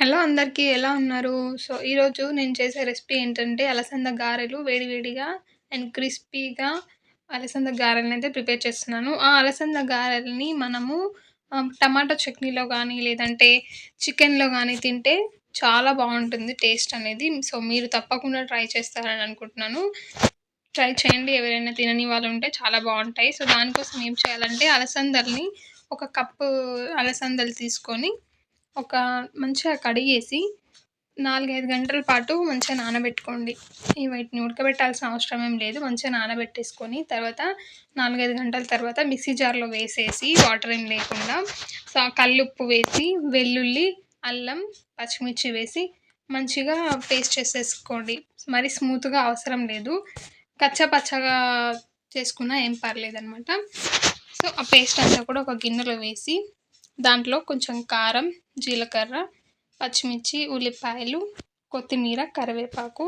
Hello అందరికీ ఎలా ఉన్నారు? సో ఈరోజు నేను చేసే రెసిపీ ఏంటంటే అలసంద గారెలు వేడివేడిగా అండ్ క్రిస్పీగా అలసంద గారెలను అయితే ప్రిపేర్ చేస్తున్నాను. ఆ అలసంద గారెల్ని మనము టమాటో చట్నీలో కానీ లేదంటే చికెన్లో కానీ తింటే చాలా బాగుంటుంది టేస్ట్ అనేది. సో మీరు తప్పకుండా ట్రై చేస్తారని అనుకుంటున్నాను. ట్రై చేయండి. ఎవరైనా తినని వాళ్ళు ఉంటే చాలా బాగుంటాయి. సో దానికోసం ఏం చేయాలంటే అలసందల్ని ఒక కప్పు అలసందలు తీసుకొని ఒక మంచిగా కడిగేసి నాలుగైదు గంటల పాటు మంచిగా నానబెట్టుకోండి. ఈ వీటిని ఉడకబెట్టాల్సిన అవసరం ఏం లేదు. మంచిగా నానబెట్టేసుకొని తర్వాత నాలుగైదు గంటల తర్వాత మిక్సీ జార్లో వేసేసి వాటర్ ఏం లేకుండా కల్లుప్పు వేసి వెల్లుల్లి అల్లం పచ్చిమిర్చి వేసి మంచిగా పేస్ట్ చేసేసుకోండి. మరి స్మూత్గా అవసరం లేదు. కచ్చపచ్చగా చేసుకున్నా ఏం పర్లేదనమాట సో ఆ పేస్ట్ అంతా కూడా ఒక గిన్నెలో వేసి దాంట్లో కొంచెం కారం జీలకర్ర పచ్చిమిర్చి ఉల్లిపాయలు కొత్తిమీర కరివేపాకు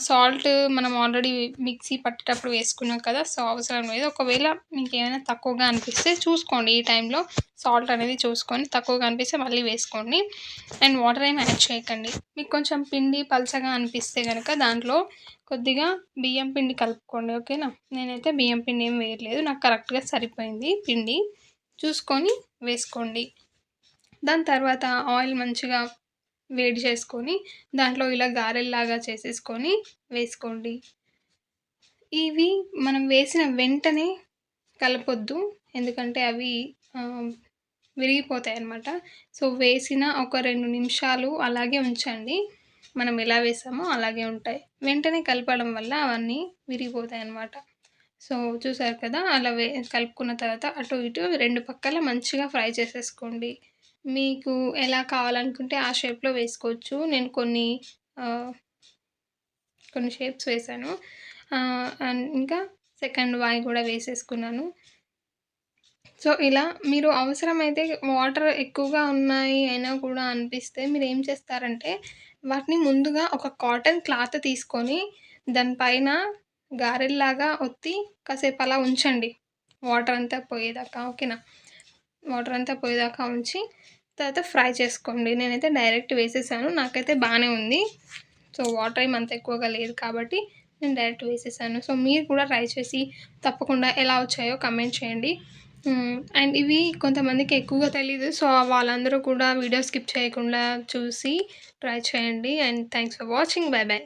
సాల్ట్ మనం ఆల్రెడీ మిక్సీ పట్టేటప్పుడు వేసుకున్నాం కదా సో అవసరం లేదు. ఒకవేళ మీకు ఏమైనా తక్కువగా అనిపిస్తే చూసుకోండి. ఈ టైంలో సాల్ట్ అనేది చూసుకొని తక్కువగా అనిపిస్తే మళ్ళీ వేసుకోండి. అండ్ వాటర్ ఏమి యాడ్ చేయకండి. మీకు కొంచెం పిండి పలచగా అనిపిస్తే కనుక దాంట్లో కొద్దిగా బియ్యం పిండి కలుపుకోండి. ఓకేనా? నేనైతే బియ్యం పిండి ఏం వేయలేదు. నాకు కరెక్ట్గా సరిపోయింది పిండి. చూసుకొని వేసుకోండి. దాని తర్వాత ఆయిల్ మంచిగా వేడి చేసుకొని దాంట్లో ఇలా గారెల్లాగా చేసేసుకొని వేసుకోండి. ఇవి మనం వేసిన వెంటనే కలపొద్దు. ఎందుకంటే అవి విరిగిపోతాయి అన్నమాట. సో వేసిన ఒక రెండు నిమిషాలు అలాగే ఉంచండి. మనం ఎలా వేసామో అలాగే ఉంటాయి. వెంటనే కలపడం వల్ల అవన్నీ విరిగిపోతాయి అన్నమాట. సో చూసారు కదా అలా వే కలుపుకున్న తర్వాత అటు ఇటు రెండు పక్కల మంచిగా ఫ్రై చేసేసుకోండి. మీకు ఎలా కావాలనుకుంటే ఆ షేప్లో వేసుకోవచ్చు. నేను కొన్ని కొన్ని షేప్స్ వేసాను. అండ్ ఇంకా సెకండ్ వాయి కూడా వేసేసుకున్నాను. సో ఇలా మీరు అవసరమైతే వాటర్ ఎక్కువగా ఉన్నాయి అయినా కూడా అనిపిస్తే మీరు ఏం చేస్తారంటే వాటిని ముందుగా ఒక కాటన్ క్లాత్ తీసుకొని దానిపైన గారెల్లాగా ఒత్తి కాసేపు అలా ఉంచండి. వాటర్ అంతా పోయేదాకా ఓకేనా? వాటర్ అంతా పోయేదాకా ఉంచి తర్వాత ఫ్రై చేసుకోండి. నేనైతే డైరెక్ట్ వేసేసాను. నాకైతే బాగానే ఉంది. సో వాటర్ ఏం అంత ఎక్కువగా లేదు కాబట్టి నేను డైరెక్ట్ వేసేసాను. సో మీరు కూడా ట్రై చేసి తప్పకుండా ఎలా వచ్చాయో కమెంట్ చేయండి. అండ్ ఇవి కొంతమందికి ఎక్కువగా తెలీదు. సో వాళ్ళందరూ కూడా వీడియో స్కిప్ చేయకుండా చూసి ట్రై చేయండి. And thanks for watching. Bye bye.